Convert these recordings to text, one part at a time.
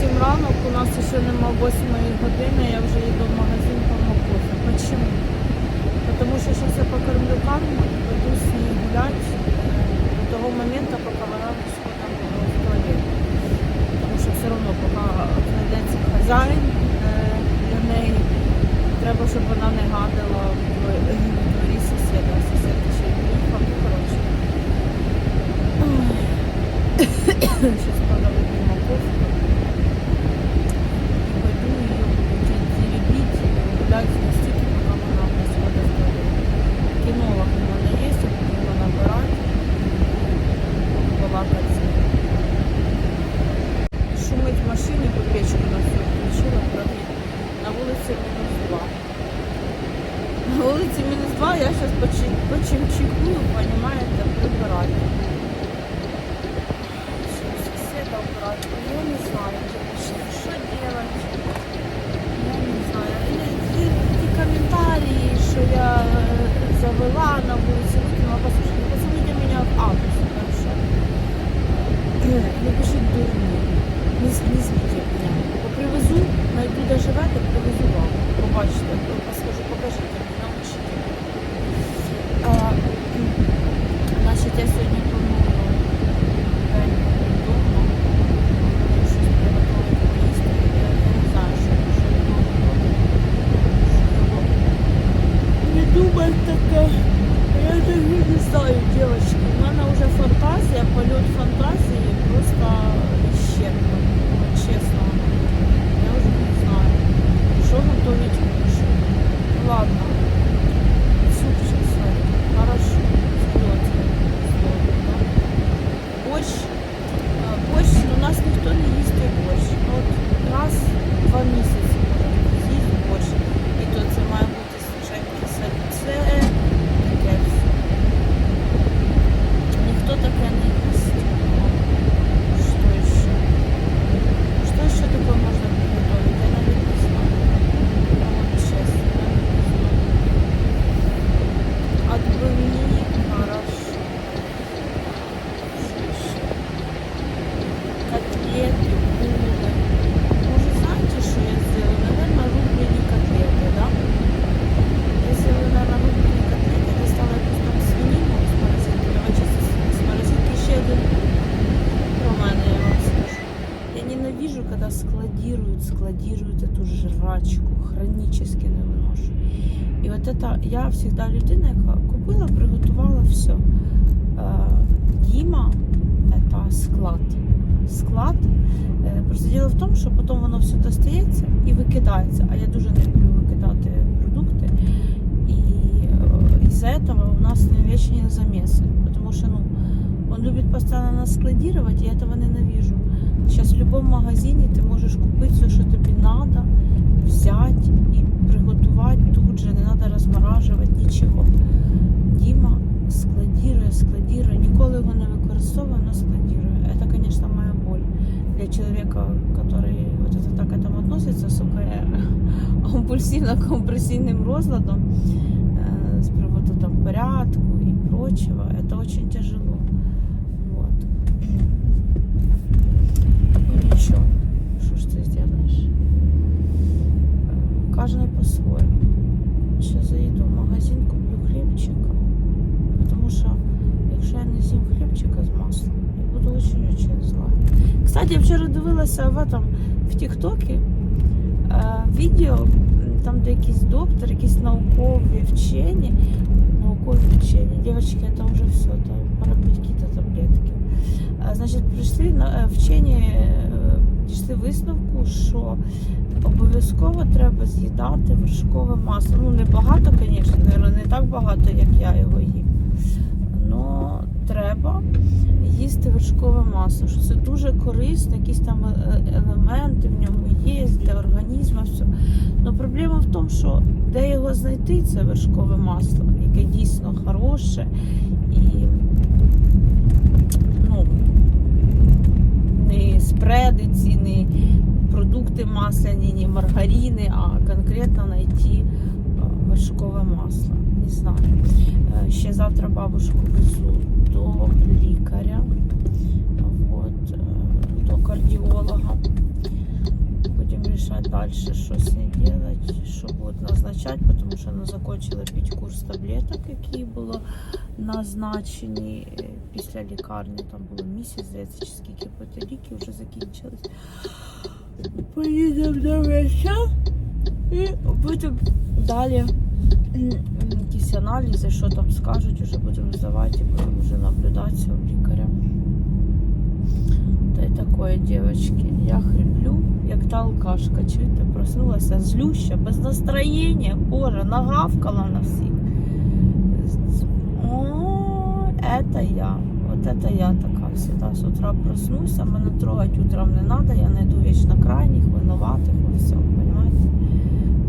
7 ранок, у нас ще нема 8 години, я вже йду в магазин по кофе. Почему? Потому що зараз я покормлю карму і пойду з ней гулять е, до того моменту, поки вона не сходить в туалет. Тому що все одно, поки знайдеться хазяїн е, для неї, треба, щоб вона не гадила в дворі сусіда. А Сусід ще коротше. Сейчас надо выпить морковку. И пойду ее буду теребить, гулять настільки, пока вона в нас вода стоит. Кинолог у мене є, я буду його набирати. Балакати з ним. Шумить в машині, бо печку на все включила, трохи. На вулиці мінус 2. На вулиці мінус 2, я зараз почимчикую, понимаєте, прибирати. соседа убрать. Я не знаю, что делать. Я не знаю. Или ті, комментарии, что я э, завела на вулиці, викинула, послушайте, позвоните меня в адрес, хорошо? Э, Не пишіть дурні. Не, з- я всегда людина, яка купила, приготувала все. Діма это склад. Склад. Е, Просто діло в тому, що потім воно все достається і викидається. А я дуже не люблю викидати продукти. І е, із-за этого у нас не вечные замесы. Потому что, ну, он любит постоянно нас складировать, и я этого ненавижу. Сейчас в любом магазине ты можешь купить все, что тебе надо, взять и приготовить тут же, не надо розморажувати нічого. Діма складирує, складирує, ніколи його не використовує, але складирує. Это, конечно, моя боль для человека, который вот это так к этому относится, сука, компульсивно-компрессивным розладом, э, с приводу там порядку и прочего, это очень тяжело. Вот. Ну ничего, что ж ты сделаешь? Э, Каждый по-своему. Сейчас заеду в магазин, куплю хлебчика, потому что якщо я не з'їм хлібчика з маслом, я буду очень-очень зла. Кстати, я вчора дивилася в этом, в Тіктокі е, відео, там де якийсь доктор, якісь наукові вчені, наукові вчені, дівчатки, це вже все, там пора пити якісь таблетки. Е, Значить, прийшли е, вчені, дійшли висновку, що обов'язково треба з'їдати вершкове масло. Ну, не багато, звісно, не так багато, як я його їм. Но треба їсти вершкове масло, що це дуже корисно, якісь там е- елементи в ньому є для організму. Все. Но проблема в тому, що де його знайти, це вершкове масло, яке дійсно хороше і ну, не спреди ці, не продукти масляні, не маргарини, а конкретно знайти е, вершкове масло. Не знаю. Е, Ще завтра бабушку везу до лікаря, от, е, до кардіолога. дальше щось не делать, що будуть назначати, тому що вона закончила п'ять курс таблеток, які було назначені після лікарні. Там було місяць, здається, чи скільки ліки вже закінчились. Поїдемо до врача і будемо далі якісь аналізи, що там скажуть, вже будемо здавати і будемо вже наблюдатися у лікаря. Та й такое, девочки. Я хриплю, як та алкашка. Чуєте, проснулася злюща, без настроєння. Боже, нагавкала на всіх. О, это я. Вот это я така всегда. С утра проснусь, а мене трогать утром не надо. Я найду вечно крайніх, винуватих во всем, понимаете?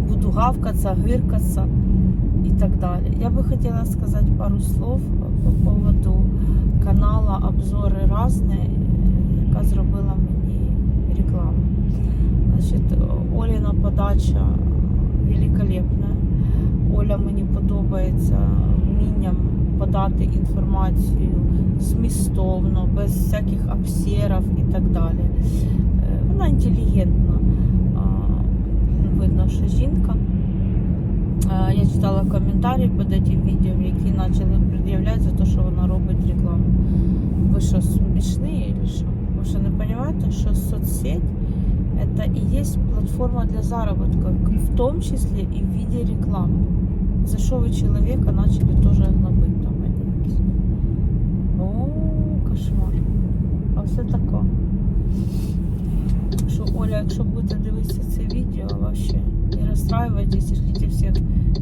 Буду гавкаться, гиркаться и так далее. Я бы хотела сказать пару слов по поводу канала Обзори Разне, яка зробила мені рекламу. Значить, Оліна подача великолепна. Оля мені подобається вмінням подати інформацію змістовно, без всяких обсерів і так далі. Е, Вона інтелігентна. А, Видно, що жінка. Е, Я читала коментарі під цим відео, які почали пред'являти за те, що вона робить рекламу. Ви що, смішні чи що? Ви що не розумієте, що соцсеть это и есть платформа для заработка, в том числе и в виде рекламы. За что вы человека начали тоже гнобить там якісь. О, кошмар. А все таке. Що Оля, якщо будете дивитися це відео, вообще не розстраювайтесь, шліть всіх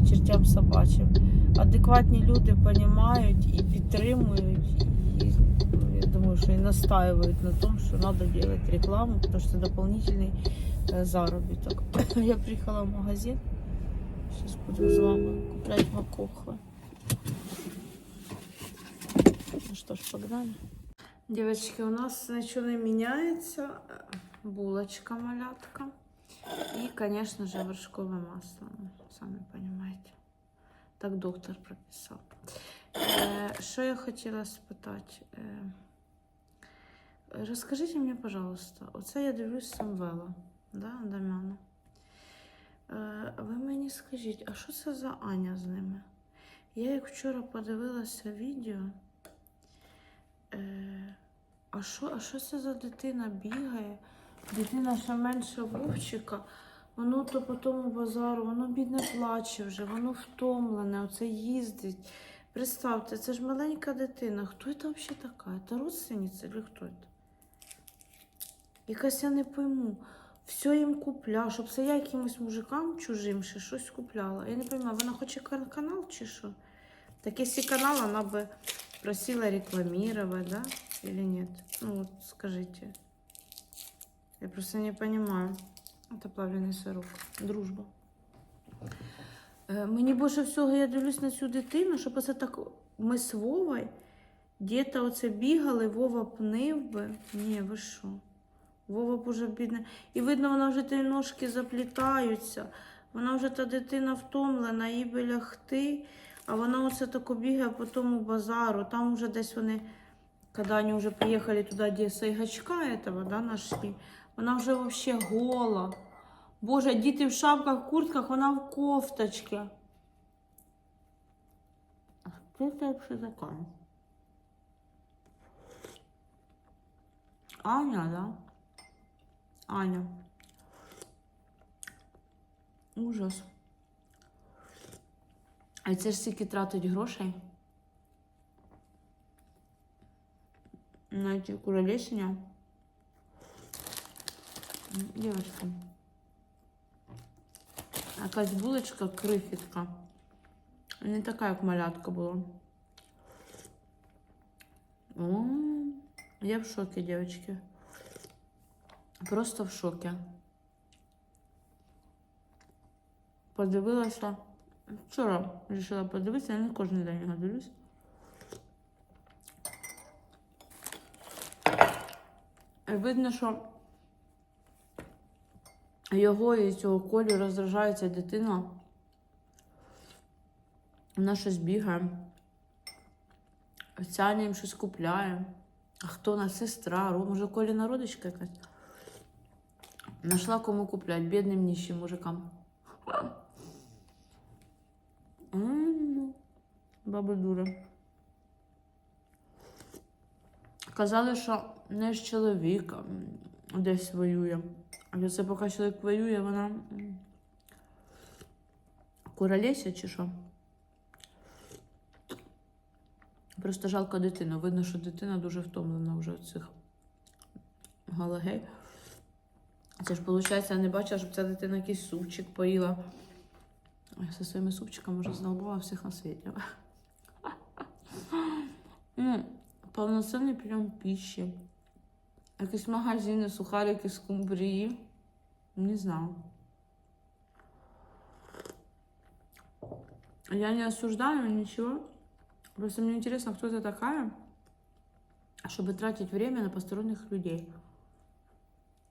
чертям собачим. Адекватні люди розуміють і підтримують, і ну, я думаю, що і настаивают на том, что надо делать рекламу, потому что это дополнительный э, заработок. Я приехала в магазин. Сейчас буду с вами куплять макохвы. Ну что ж, погнали. Девочки, у нас ничего не меняется. Булочка малятка. И, конечно же, вершковое масло. Сами понимаете. Так доктор прописал. Е, Що я хотіла спитати? Е, Розкажіть мені, пожалуйста, оце я дивлюсь Самвела, да, Дам'яна. Е, Ви мені скажіть, а що це за Аня з ними? Я як вчора подивилася відео. А що, а що це за дитина бігає? Дитина ще менше Вовчика. Воно то по тому базару, воно бідне плаче вже, воно втомлене, оце їздить. Представте, це ж маленька дитина. Хто це взагалі така? Це родственниця чи хто це? Якась я не пойму. Все їм купля, щоб це я якимось мужикам чужим ще щось купляла. Я не пойму, вона хоче канал чи що? Так якщо канал, вона би просила рекламировать, да? Или нет? Ну вот скажите. Я просто не понимаю. Это плавленый сырок. Дружба. Е, Мені більше всього я дивлюсь на цю дитину, щоб оце так ми з Вовою діти оце бігали, Вова пнив би. Ні, ви що? Вова б уже бідне. І видно, вона вже ті ножки заплітаються. Вона вже та дитина втомлена, їй би лягти, а вона оце тако бігає по тому базару. Там уже десь вони, коли вони вже приїхали туди, де Сайгачка этого, да, нашли, вона вже взагалі гола. Боже, діти в шапках, куртках, вона в кофточці. А хто це взагалі така? Аня, да? Аня. Ужас. А це ж стільки тратить грошей. На ці куролесення. Дівчатка. Якась булочка крихітка. Не така, як малятка була. О, я в шокі, дівчатки. Просто в шокі. Подивилася. Вчора вирішила подивитися, я не кожен день його дивлюсь. Видно, що його і цього колі роздражається дитина. Вона щось бігає. Ця їм щось купляє. А хто вона? Сестра, може Коліна родичка якась? Нашла кому куплять, бідним нищим мужикам. М, Баби дури. Казали, що не з чоловіка десь воює. А це поки чоловік воює, вона м, чи що? Просто жалко дитину. Видно, що дитина дуже втомлена вже від цих галагей. Це ж, виходить, я не бачила, щоб ця дитина якийсь супчик поїла. Я зі своїми супчиками вже задолбала всіх на світі. повноцінний прийом піші. Якісь магазини, сухарики, скумбрії. Не знаю. Я не осуждаю ничего. Просто мне интересно, кто ты такая, чтобы тратить время на посторонних людей.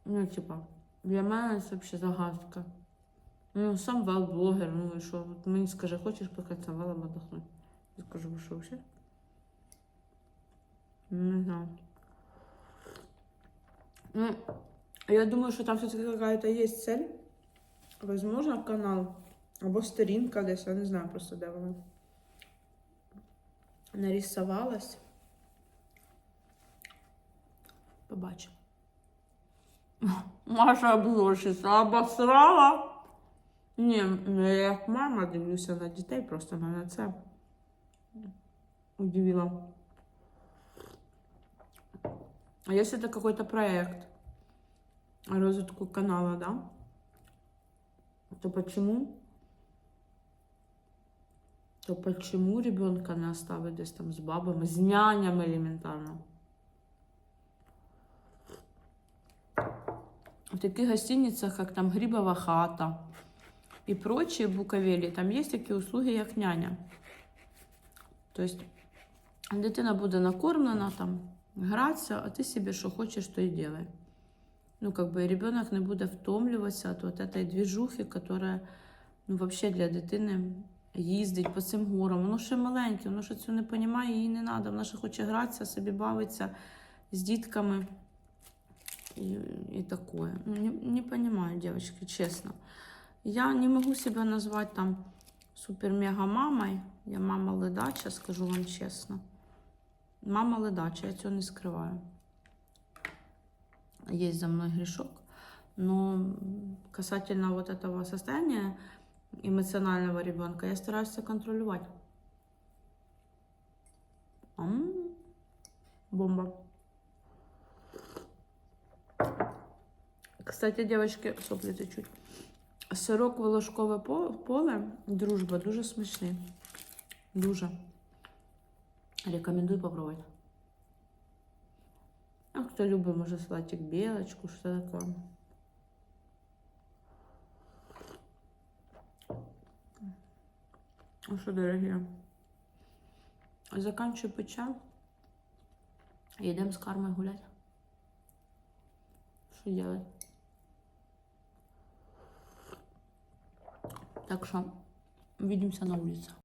Ну, типа, для мене це вообще загадка. Ну, сам вал-блогер, ну і що? От мені скажи, хочеш покататися валом отдохнуть? Я скажу, ви що вообще? Не знаю. Ну, я думаю, что там все-таки какая-то есть цель. Возможно, канал. Або сторінка десь, я не знаю просто, де вона. Нарисовалась. Побачимо. Маша обзорщиця обосрала. Ні, ну, я як мама дивлюся на дітей, просто мене це удивило. А если это какой-то проект розвитку канала, да? То почему? То почему ребенка не оставить десь там з бабами, з нянями елементарно? В таких гостиницах, как там Грибова хата и прочие буковели, там есть такие услуги, як няня. То есть дитина буде накормлена там, гратися, а ти собі що хочеш, то і делай. Ну, как бы ребенок не буде втомлюватися від вот этой движухи, которая, ну, вообще для дитини їздить по цим горам. Воно ще маленьке, воно ще цього не розуміє, їй не треба. Вона ще хоче гратися, собі бавитися з дітками. І, і такое. Ну, не, не понимаю, девочки, честно. Я не могу себя назвать там супер-мега-мамой. Я мама ледача, скажу вам чесно. Мама ледача, я цього не скриваю. Есть за мной грешок. Но касательно вот этого состояния эмоционального ребенка, я стараюсь это контролировать. М, Бомба. Кстати, девочки, сопли течуть. Сирок волошкове по- поле, дружба, дуже смачний. Дуже. Рекомендую попробовать. А кто любит, может, салатик белочку, что такое. Ну что, дорогие, заканчиваю печаль. Едем с кармой гулять. Что делать? Так что увидимся на улице.